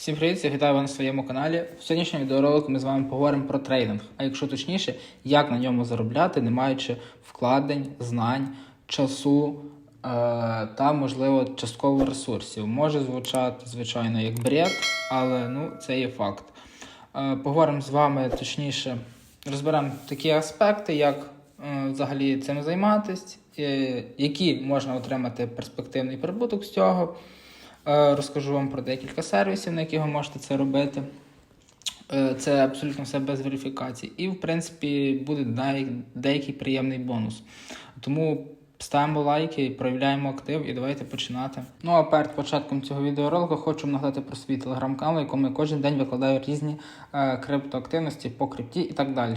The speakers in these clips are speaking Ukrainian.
Всім привіт, я вітаю вас на своєму каналі. В сьогоднішньому відеоролику ми з вами поговоримо про трейдинг, а якщо точніше, як на ньому заробляти, не маючи вкладень, знань, часу е- та, можливо, частково ресурсів. Може звучати, звичайно, як бред, але ну, це є факт. Е- поговоримо з вами точніше, розберемо такі аспекти, як е, взагалі цим займатися, е- які можна отримати перспективний прибуток з цього. Е, Розкажу вам про декілька сервісів, на яких ви можете це робити. Е, Це абсолютно все без верифікації. І, в принципі, буде деякий приємний бонус. Тому ставимо лайки, проявляємо актив і давайте починати. Ну а перед початком цього відеоролику хочу нагадати про свій телеграм-канал, якому я кожен день викладаю різні е, криптоактивності по крипті і так далі.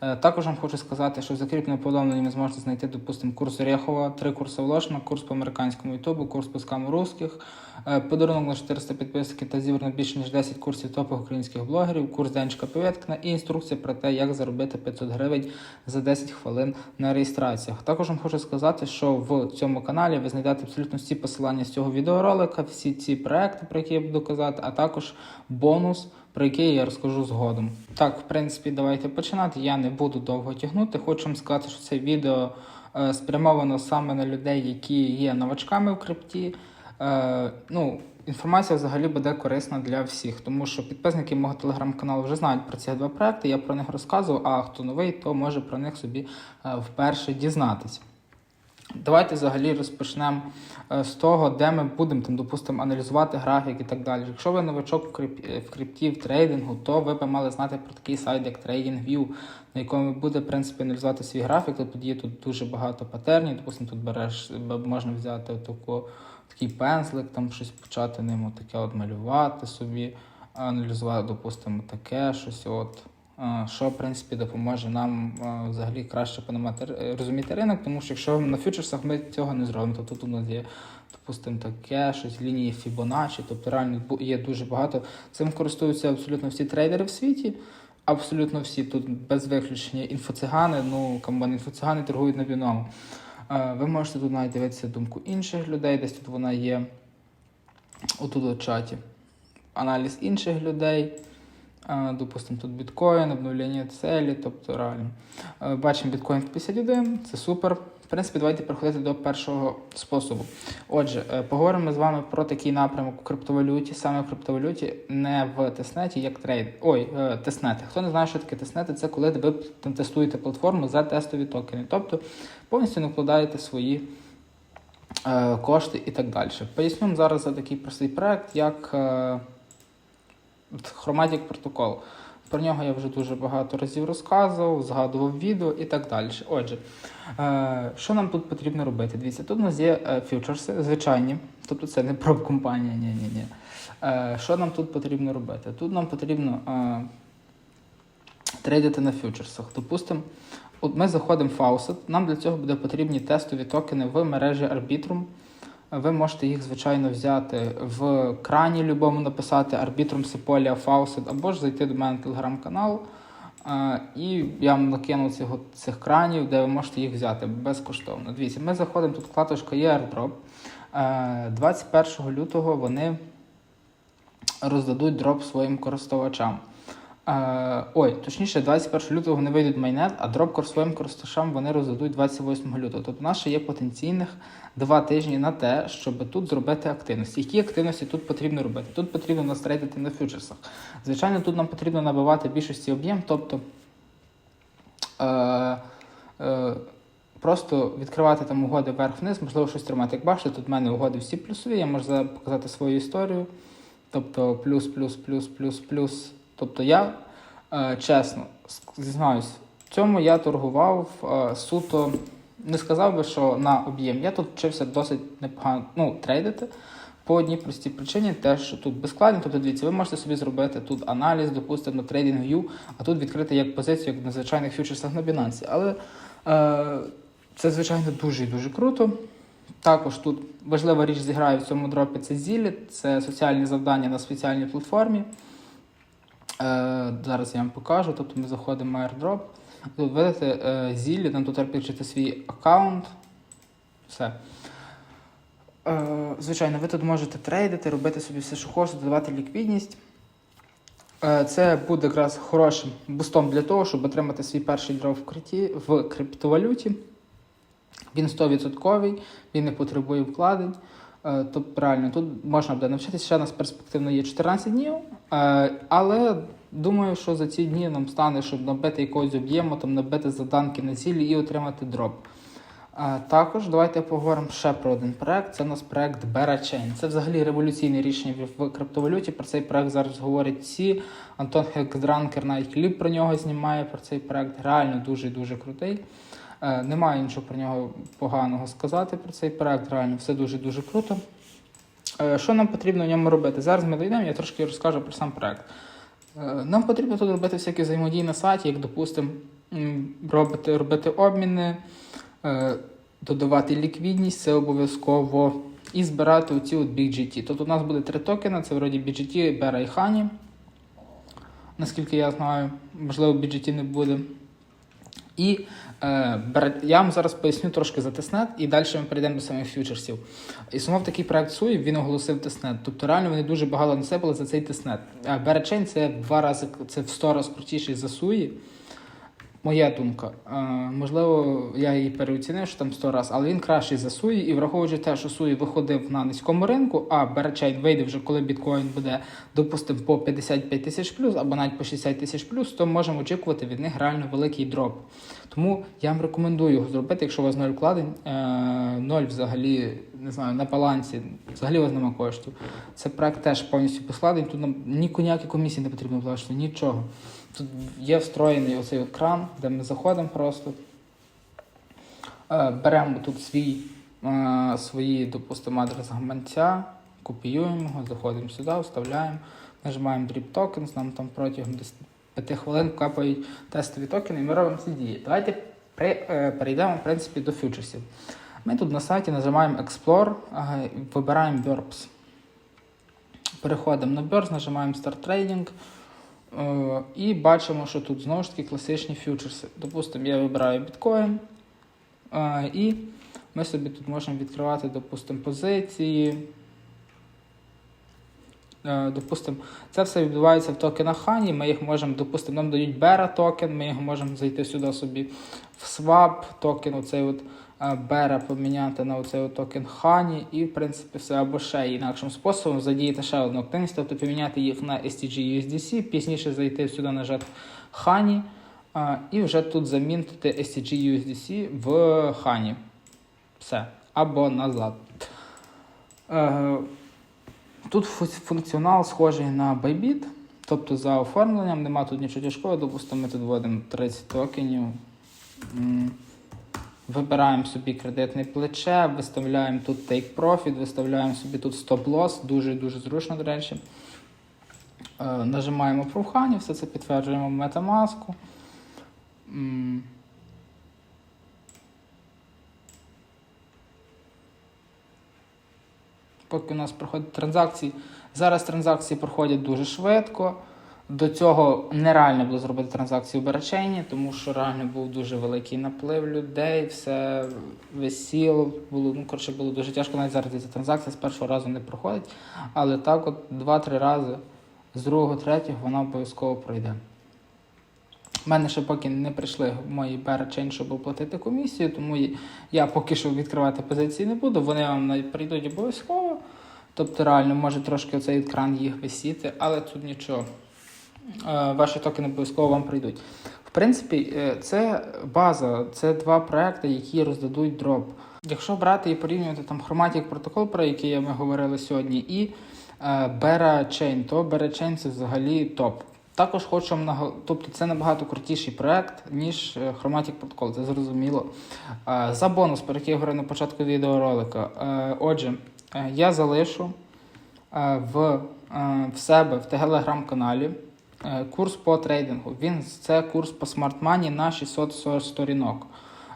Е, Також вам хочу сказати, що в закріпленому повідомленні ви зможете знайти, допустимо, курс Орєхова, три курси Волошина, курс по американському ютубу, курс по скаму русських, е, подарунок на 400 підписників та зібрано більше ніж 10 курсів топових українських блогерів, курс Денчика Повєткна і інструкція про те, як заробити 500 гривень за 10 хвилин на реєстраціях. Також вам хочу сказати, що в цьому каналі ви знайдете абсолютно всі посилання з цього відеоролика, всі ці проекти, про які я буду казати, а також бонус про який я розкажу згодом. Так, в принципі, давайте починати. Я не буду довго тягнути. Хочу вам сказати, що це відео е, спрямовано саме на людей, які є новачками в крипті. Е, ну, інформація взагалі буде корисна для всіх, тому що підписники мого телеграм-каналу вже знають про ці два проекти. Я про них розказував, а хто новий, то може про них собі е, вперше дізнатись. Давайте взагалі розпочнемо е, з того, де ми будемо там, допустимо, аналізувати графік і так далі. Якщо ви новачок в крипті, в трейдингу, то ви б мали знати про такий сайт, як TradingView, на якому буде в принципі аналізувати свій графік. Тут є тут дуже багато патернів. Допустимо, тут береш, можна взяти таку, такий пензлик, там щось почати ним таке от малювати собі, аналізувати, допустимо, таке щось. от. Е, Що, в принципі, допоможе нам е, взагалі краще понімати, розуміти ринок, тому що якщо на фьючерсах ми цього не зробимо, то тут у нас є, допустимо, таке щось, лінії Fibonacci, тобто реально є дуже багато. Цим користуються абсолютно всі трейдери в світі. Абсолютно всі тут без виключення інфоцигани, ну камбан інфоцигани торгують на біному. Е, Ви можете тут навіть дивитися думку інших людей, десь тут вона є отут у чаті. Аналіз інших людей. Допустимо, тут біткоін, обновлення целі, тобто реально. Е, Бачимо біткоін в 51, це супер. В принципі, давайте переходити до першого способу. Отже, е, поговоримо з вами про такий напрямок у криптовалюті, саме в криптовалюті, не в тестнеті, як трейд. Ой, е, тестнети. Хто не знає, що таке тестнети, це коли ви тестуєте платформу за тестові токени. Тобто повністю не вкладаєте свої кошти і так далі. Поясню зараз за такий простий проект, як. Chromatic Protocol. Про нього я вже дуже багато разів розказував, згадував відео і так далі. Отже, е, що нам тут потрібно робити? Дивіться, тут у нас є е, фьючерси, звичайні, тобто це не проб компанія, ні, ні, ні. Е, що нам тут потрібно робити? Тут нам потрібно трейдити на фьючерсах. Допустимо, ми заходимо в Faucet, нам для цього буде потрібні тестові токени в мережі Arbitrum. Ви можете їх, звичайно, взяти в крані любому написати Arbitrum Sepolia Faucet, або ж зайти до мене в телеграм-канал. е, І я вам накину цих, цих кранів, де ви можете їх взяти безкоштовно. Дивіться, ми заходимо, тут вкладочка є airdrop. Е, 21 лютого вони роздадуть дроп своїм користувачам. Е, ой, точніше, 21 лютого вони вийдуть майнет, а дроп своїм користувачам вони роздадуть 28 лютого. Тобто, у нас ще є потенційних два тижні на те, щоб тут зробити активності. Які активності тут потрібно робити? Тут потрібно нас трейдити на фьючерсах. Звичайно, тут нам потрібно набивати більшості об'єм, тобто. Е, е, Просто відкривати там угоди вверх-вниз, можливо, щось тримати. Як бачите, тут в мене угоди всі плюсові, я можу показати свою історію. Тобто плюс, плюс, плюс, плюс, плюс. Тобто я е, чесно зізнаюсь, в цьому я торгував е, суто, не сказав би, що на об'єм. Я тут вчився досить непогано ну, трейдити. По одній простій причині, те, що тут безскладні, тобто дивіться, ви можете собі зробити тут аналіз, допустимо, на TradingView, а тут відкрити як позицію, як на звичайних фьючерсах на Binance. Але е, це, звичайно, дуже і дуже круто. Також тут важлива річ зіграє в цьому дропі це зілі, це соціальні завдання на спеціальній платформі. Е, зараз я вам покажу. Тобто ми заходимо в airdrop. Тут видите е, зілі, там тут підключити свій аккаунт. Все. Е, Звичайно, ви тут можете трейдити, робити собі все, що хочете, додавати ліквідність. Це буде якраз хорошим бустом для того, щоб отримати свій перший дроп в, крипті, в криптовалюті. Він 100%, він не потребує вкладень. Е, Тобто, реально, тут можна буде навчитися. Ще у нас перспективно є 14 днів. Е, Але думаю, що за ці дні нам стане, щоб набити якогось об'єму, там набити заданки на цілі і отримати дроп. Також давайте поговоримо ще про один проект. Це у нас проект BeraChain. Це взагалі революційне рішення в, криптовалюті. Про цей проект зараз говорять всі. Антон Хексдранкер навіть кліп про нього знімає про цей проект. Реально дуже дуже крутий. Е, немає нічого про нього поганого сказати про цей проект. Реально все дуже дуже круто. Е, що нам потрібно в ньому робити? Зараз ми дійдемо, я трошки розкажу про сам проект. Е, Нам потрібно тут робити всякі взаємодії на сайті, як, допустимо, робити, робити обміни, додавати ліквідність, це обов'язково, і збирати оці от BGT. Тут у нас буде три токени: це вроді BGT, Bera і Honey. Наскільки я знаю, можливо, BGT не буде. І е, я вам зараз поясню трошки за тестнет, і далі ми перейдемо до самих фьючерсів. Існував такий проект Суї, він оголосив тестнет. Тобто реально вони дуже багато насипали за цей тестнет. А Беречень це в два рази, це в сто раз крутіший за Суї. Моя думка. Е, можливо, я її переоцінив, що там 100 разів, але він кращий за Суї. І враховуючи те, що Суї виходив на низькому ринку, а Беречейн вийде вже, коли біткоін буде, допустимо, по 55 тисяч плюс або навіть по 60 тисяч плюс, то можемо очікувати від них реально великий дроп. Тому я вам рекомендую його зробити, якщо у вас ноль вкладень, е, ноль взагалі не знаю, на балансі, взагалі у вас немає коштів. Це проект теж повністю поскладений, тут нам ні ніякі комісії не потрібно платити, нічого. Тут є встроєний оцей кран, де ми заходимо просто. Е, Беремо тут свій, е, свої, допустимо, адрес гаманця, копіюємо його, заходимо сюди, вставляємо, нажимаємо Drip Tokens, нам там протягом десь 5 хвилин капають тестові токени, і ми робимо ці дії. Давайте е, перейдемо в принципі, до фьючерсів. Ми тут на сайті нажимаємо Explore, вибираємо Burps. Переходимо на Burps, нажимаємо Start Trading. Е, І бачимо, що тут знову ж таки класичні фьючерси. Допустимо, я вибираю біткоін. е, І ми собі тут можемо відкривати, допустимо, позиції. Е, Допустимо, це все відбувається в токенах Хані. Ми їх можемо, допустимо, нам дають Бера токен, ми його можемо зайти сюди собі в swap токен, оцей от Бера поміняти на оцей токен Хані, і в принципі все або ще інакшим способом задіяти ще одну активність, тобто поміняти їх на STG USDC, пізніше зайти сюди нажати Хані, і вже тут замінити STG USDC в Хані. Все. Або назад. Е, Тут функціонал схожий на Bybit, тобто за оформленням нема тут нічого тяжкого. Допустимо, ми тут вводимо 30 токенів. Вибираємо собі кредитне плече, виставляємо тут Take Profit, виставляємо собі тут Stop Loss, дуже-дуже зручно, до речі. Е, Нажимаємо Honey, все це підтверджуємо в Metamask. Поки у нас проходять транзакції. Зараз транзакції проходять дуже швидко. До цього нереально було зробити транзакцію в Беречені, тому що реально був дуже великий наплив людей, все висіло, було, ну, коротше, було дуже тяжко. Навіть зараз ця транзакція з першого разу не проходить. Але так, от два-три рази з другого, третього вона обов'язково пройде. У мене ще поки не прийшли мої беречень, щоб оплатити комісію, тому я поки що відкривати позиції не буду. Вони вам прийдуть обов'язково. Тобто реально може трошки оцей екран їх висіти, але тут нічого. Е, Ваші токени обов'язково вам прийдуть. В принципі, е, це база, це два проекти, які роздадуть дроп. Якщо брати і порівнювати там Chromatic протокол, про який ми говорили сьогодні, і е, Bera Chain, то Bera Chain це взагалі топ. Також хочу вам тобто це набагато крутіший проект, ніж Chromatic Protocol, це зрозуміло. За бонус, про який я говорив на початку відеоролика. Отже, я залишу в, в себе в телеграм-каналі курс по трейдингу. Він це курс по смарт-мані на 640 сторінок.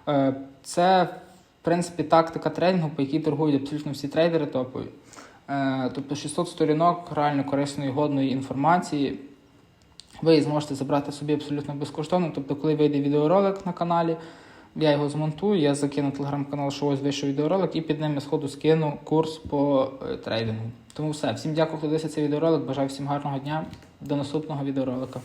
Е, Це, в принципі, тактика трейдингу, по якій торгують абсолютно всі трейдери топові. Е, Тобто 600 сторінок реально корисної годної інформації. Ви зможете забрати собі абсолютно безкоштовно. Тобто, коли вийде відеоролик на каналі, Я його змонтую, я закину телеграм-канал, що ось вийшов відеоролик, і під ним я сходу скину курс по е, трейдингу. Тому все. Всім дякую, хто дивився цей відеоролик. Бажаю всім гарного дня. До наступного відеоролика.